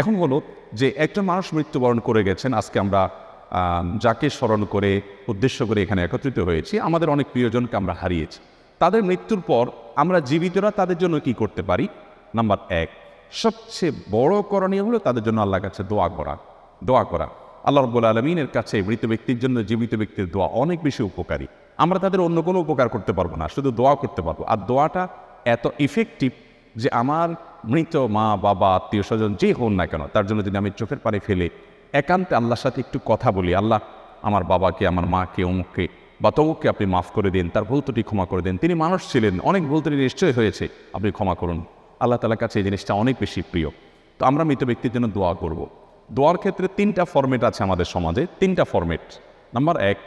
এখন হলো যে একটা মানুষ মৃত্যুবরণ করে গেছেন, আজকে আমরা যাকে স্মরণ করে, উদ্দেশ্য করে এখানে একত্রিত হয়েছি, আমাদের অনেক প্রিয়জনকে আমরা হারিয়েছি। তাদের মৃত্যুর পর আমরা জীবিতরা তাদের জন্য কি করতে পারি? নাম্বার এক, সবচেয়ে বড় করণীয় হলো তাদের জন্য আল্লাহর কাছে দোয়া করা দোয়া করা। আল্লাহ রব্বুল আলমিনের কাছে মৃত ব্যক্তির জন্য জীবিত ব্যক্তির দোয়া অনেক বেশি উপকারী। আমরা তাদের অন্য কোনো উপকার করতে পারব না, শুধু দোয়া করতে পারব। আর দোয়াটা এত ইফেক্টিভ যে আমার মৃত মা, বাবা, আত্মীয় স্বজন যে হন না কেন, তার জন্য যদি আমি চোখের পানি ফেলে একান্তে আল্লাহর সাথে একটু কথা বলি, আল্লাহ আমার বাবাকে, আমার মাকে, অমুককে বা তমুককে আপনি মাফ করে দিন, তার ভুল ত্রুটি ক্ষমা করে দিন, তিনি মানুষ ছিলেন, অনেক ভুল ত্রুটি নিশ্চয় হয়েছে, আপনি ক্ষমা করুন। আল্লাহ তালার কাছে এই জিনিসটা অনেক বেশি প্রিয়। তো আমরা মৃত ব্যক্তির জন্য দোয়া করব। দোয়ার ক্ষেত্রে তিনটা ফরম্যাট আছে আমাদের সমাজে, তিনটা ফরম্যাট নাম্বার এক,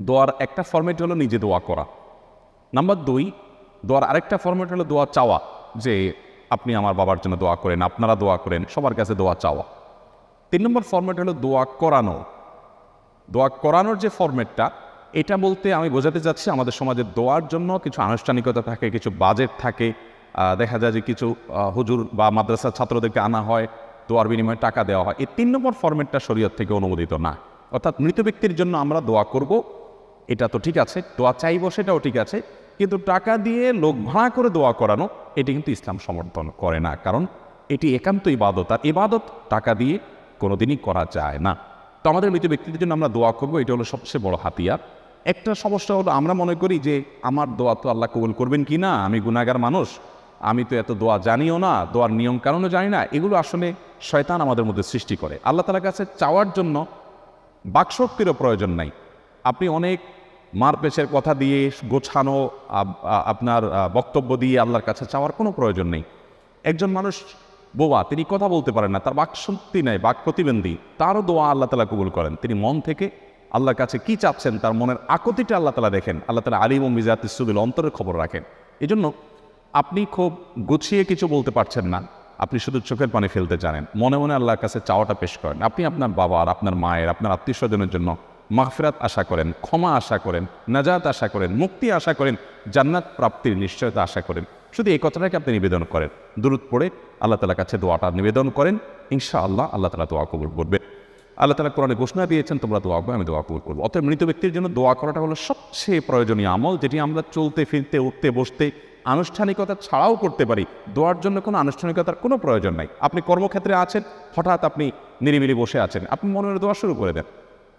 দোয়ার একটা ফরম্যাট হলো নিজে দোয়া করা। নাম্বার দুই, দোয়ার আরেকটা ফরম্যাট হলো দোয়া চাওয়া, যে আপনি আমার বাবার জন্য দোয়া করেন, আপনারা দোয়া করেন, সবার কাছে দোয়া চাওয়া। তিন নম্বর ফরম্যাট হলো দোয়া করানো। দোয়া করানোর যে ফরম্যাটটা এটা বলতে আমি বোঝাতে চাচ্ছি আমাদের সমাজে দোয়ার জন্য কিছু আনুষ্ঠানিকতা থাকে, কিছু বাজেট থাকে। দেখা যায় যে কিছু হুজুর বা মাদ্রাসার ছাত্রদেরকে আনা হয়, দোয়ার বিনিময়ে টাকা দেওয়া হয়। এই তিন নম্বর ফরম্যাটটা শরীয়ত থেকে অনুমোদিত না। অর্থাৎ মৃত ব্যক্তির জন্য আমরা দোয়া করব, এটা তো ঠিক আছে, দোয়া চাইব সেটাও ঠিক আছে, কিন্তু টাকা দিয়ে লোক ভাড়া করে দোয়া করানো এটি কিন্তু ইসলাম সমর্থন করে না, কারণ এটি একান্ত ইবাদত, আর ইবাদত টাকা দিয়ে কোনোদিনই করা যায় না। তো আমাদের মৃত ব্যক্তিদের জন্য আমরা দোয়া করব, এটা হলো সবচেয়ে বড় হাতিয়ার। একটা সমস্যা হলো, আমরা মনে করি যে, আমার দোয়া তো আল্লাহ কবুল করবেন কি না আমি গুণাগার মানুষ, আমি তো এত দোয়া জানিও না, দোয়ার নিয়ম কারণও জানি না, এগুলো আসলে শয়তান আমাদের মধ্যে সৃষ্টি করে। আল্লাহ তালার কাছে চাওয়ার জন্য বাকশক্তিরও প্রয়োজন নাই। আপনি অনেক মার পেশের কথা দিয়ে গোছানো আপনার বক্তব্য দিয়ে আল্লাহর কাছে চাওয়ার কোনো প্রয়োজন নেই। একজন মানুষ বোবা, তিনি কথা বলতে পারেন না, তার বাক শক্তি নেই বাক প্রতিবন্ধী, তারও দোয়া আল্লাহ তালা কবুল করেন। তিনি মন থেকে আল্লাহর কাছে কি চাচ্ছেন, তার মনের আকতিটা আল্লাহ তালা দেখেন, আল্লাহ তালা আলিম ও মিজাত ইসুদুল অন্তরের খবর রাখেন। এই জন্য আপনি খুব গুছিয়ে কিছু বলতে পারছেন না, আপনি শুধু চোখের পানি ফেলতে জানেন, মনে মনে আল্লাহর কাছে চাওয়াটা পেশ করেন। আপনি আপনার বাবার, আপনার মায়ের, আপনার আত্মীয় স্বজনের জন্য মাগফিরাত আশা করেন, ক্ষমা আশা করেন, নাজাত আশা করেন, মুক্তি আশা করেন, জান্নাত প্রাপ্তির নিশ্চয়তা আশা করেন। শুধু এই কথাটাকে আপনি নিবেদন করেন। দূরত পড়ে আল্লাহ তালার কাছে দোয়াটা নিবেদন করেন। ইনশা আল্লাহ আল্লাহ তালা দোয়া কবুল করবে। আল্লাহ তালা কোরআনে ঘোষণা দিয়েছেন, তোমরা দোয়া করবে আমি দোয়া কবুল করব। অতএব মৃত ব্যক্তির জন্য দোয়া করাটা হলো সবচেয়ে প্রয়োজনীয় আমল, যেটি আমরা চলতে, ফিরতে, উঠতে, বসতে, আনুষ্ঠানিকতা ছাড়াও করতে পারি। দোয়ার জন্য কোনো আনুষ্ঠানিকতার কোনো প্রয়োজন নাই। আপনি কর্মক্ষেত্রে আছেন, হঠাৎ আপনি নিরিবিলি বসে আছেন। আপনি মনের দোয়া শুরু করে দেন।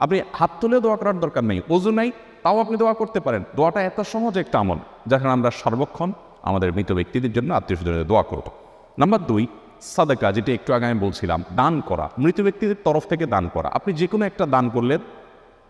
আপনি হাত তুলে দোয়া করার দরকার নেই, অজু নাই, তাও আপনি দোয়া করতে পারেন। দোয়াটা এত সহজ একটা আমল যেখানে আমরা সর্বক্ষণ আমাদের মৃত ব্যক্তিদের জন্য আত্মীয় স্বজনের দোয়া করব। নাম্বার দুই, সাদাকা, যেটা একটু আগে আমি বলছিলাম, দান করা। মৃত ব্যক্তিদের তরফ থেকে দান করা। আপনি যে কোনো একটা দান করলেন,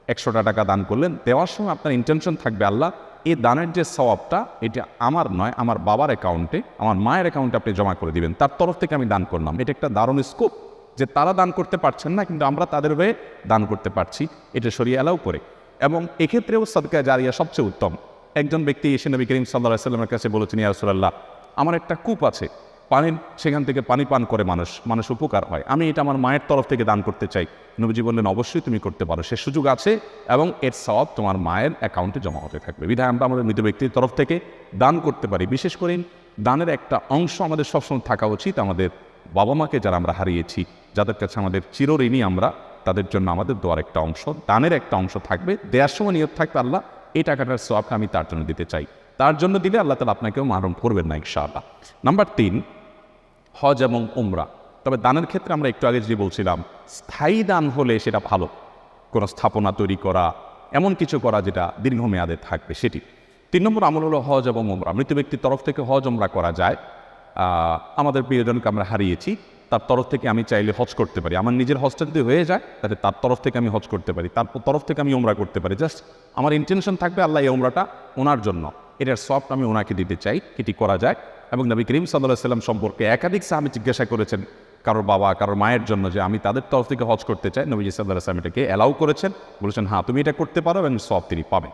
একশোটা টাকা দান করলেন, দেওয়ার সময় আপনার ইন্টেনশন থাকবে আল্লাহ, এই দানের যে সওয়াবটা, এটা আমার নয়, আমার বাবার অ্যাকাউন্টে আমার মায়ের অ্যাকাউন্টে আপনি জমা করে দিবেন। তার তরফ থেকে আমি দান করলাম। এটা একটা দারুণ স্কোপ যে তারা দান করতে পারছেন না, কিন্তু আমরা তাদের হয়ে দান করতে পারছি। এটা সরিয়ে অ্যালাউ করে। এবং এক্ষেত্রেও সদকা জারিয়া সবচেয়ে উত্তম। একজন ব্যক্তি এসে নবী করিম সাল্লাহ সাল্লামের কাছে বলেছেন ইয়ারসুল্লাহ আমার একটা কূপ আছে। পানির সেখান থেকে পানি পান করে মানুষ মানুষ উপকার হয়। আমি এটা আমার মায়ের তরফ থেকে দান করতে চাই। নবীজি বললেন, অবশ্যই তুমি করতে পারো। সে সুযোগ আছে এবং এর সব তোমার মায়ের অ্যাকাউন্টে জমা হতে থাকবে। বিধায় আমরা আমাদের মৃত ব্যক্তির তরফ থেকে দান করতে পারি। বিশেষ করে দানের একটা অংশ আমাদের সবসময় থাকা উচিত। আমাদের বাবা মাকে যারা আমরা হারিয়েছি যাদের কাছে আমাদের চিরঋণী আমরা, তাদের জন্য আমাদের দোয়ার একটা অংশ, দানের একটা অংশ থাকবে দেওয়ার সময় নিয়ত থাকবে আল্লাহ, এই টাকাটার সব আমি তার জন্য দিতে চাই। তার জন্য দিলে আল্লাহ তালা আপনাকেও মারণ করবেন না ইনশাআল্লাহ। নাম্বার তিন, হজ এবং উমরা। তবে দানের ক্ষেত্রে আমরা একটু আগে যে বলছিলাম, স্থায়ী দান হলে সেটা ভালো। কোনো স্থাপনা তৈরি করা, এমন কিছু করা যেটা দীর্ঘমেয়াদে থাকবে সেটি। তিন নম্বর আমল হলো হজ এবং উমরা। মৃত ব্যক্তির তরফ থেকে হজ, উমরা করা যায়। আমাদের প্রিয়জনকে আমরা হারিয়েছি। তার তরফ থেকে আমি চাইলে হজ করতে পারি। আমার নিজের হজটা যদি হয়ে যায়, তাহলে তার তরফ থেকে আমি হজ করতে পারি। তার তরফ থেকে আমি ওমরা করতে পারি। জাস্ট আমার ইন্টেনশন থাকবে আল্লাহ এই ওমরাটা ওনার জন্য। এটার সফট আমি ওনাকে দিতে চাই এটি করা যায়। এবং নবী করিম সাল্লাহ সাল্লাম সম্পর্কে একাধিক সাহাবি জিজ্ঞাসা করেছেন কারোর বাবা, কারোর মায়ের জন্য যে আমি তাদের তরফ থেকে হজ করতে চাই। নবীজি সাল্লাহ সাল্লাম এটাকে অ্যালাউ করেছেন। বলেছেন হ্যাঁ তুমি এটা করতে পারো এবং সব তিনি পাবেন।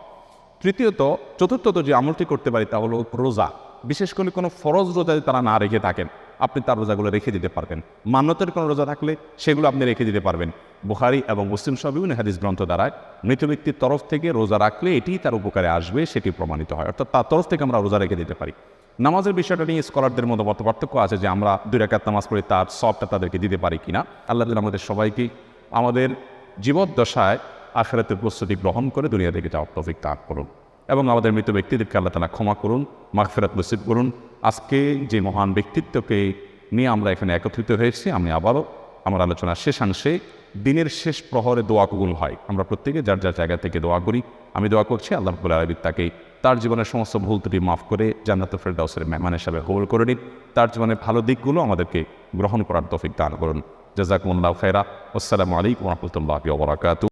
তৃতীয়ত, চতুর্থত যে আমলটি করতে পারি তা হলো রোজা। বিশেষ করে কোনো ফরজ রোজা যদি তারা না রেখে থাকেন, আপনি তার রোজাগুলো রেখে দিতে পারবেন। মান্যতের কোনো রোজা থাকলে সেগুলো আপনি রেখে দিতে পারবেন। বুখারি এবং মুসলিম সহ বিভিন্ন হাদিস গ্রন্থ দ্বারায় মৃত ব্যক্তির তরফ থেকে রোজা রাখলে এটি তার উপকারে আসবে, সেটি প্রমাণিত হয়। অর্থাৎ তার তরফ থেকে আমরা রোজা রেখে দিতে পারি। নামাজের বিষয়টা নিয়ে স্কলারদের মধ্যে মত পার্থক্য আছে যে আমরা দুই রাকাত নামাজ পড়ে তার সবটা তাদেরকে দিতে পারি কিনা। আল্লাহ তাআলা আমাদের সবাইকে আমাদের জীবদ্দশায় আখেরাতের প্রস্তুতি গ্রহণ করে দুনিয়া থেকে যাওয়ার তৌফিক দান করুন। এবং আমাদের মৃত ব্যক্তিদেরকে আল্লাহ তালা ক্ষমা করুন, মাগফিরাত নসিব করুন। আজকে যে মহান ব্যক্তিত্বকে নিয়ে আমরা এখানে একত্রিত হয়েছি, আমি আবারও আমার আলোচনার শেষাংশে দিনের শেষ প্রহরে দোয়া কবুল হয়। আমরা প্রত্যেকে যার যার জায়গা থেকে দোয়া করি, আমি দোয়া করছি, আল্লাহ রব্বুল আলমী তাকে তার জীবনের সমস্ত ভুল ত্রুটি মাফ করে জান্নাত ফেরদাউসের মেহমান হিসাবে কবুল করে নিন তার জীবনের ভালো দিকগুলো আমাদেরকে গ্রহণ করার তৌফিক দান করুন। জাজাকুমুল্লাহ খেরা আসসালামু আলাইকুম রহমতুল্লাহ বরাকাতু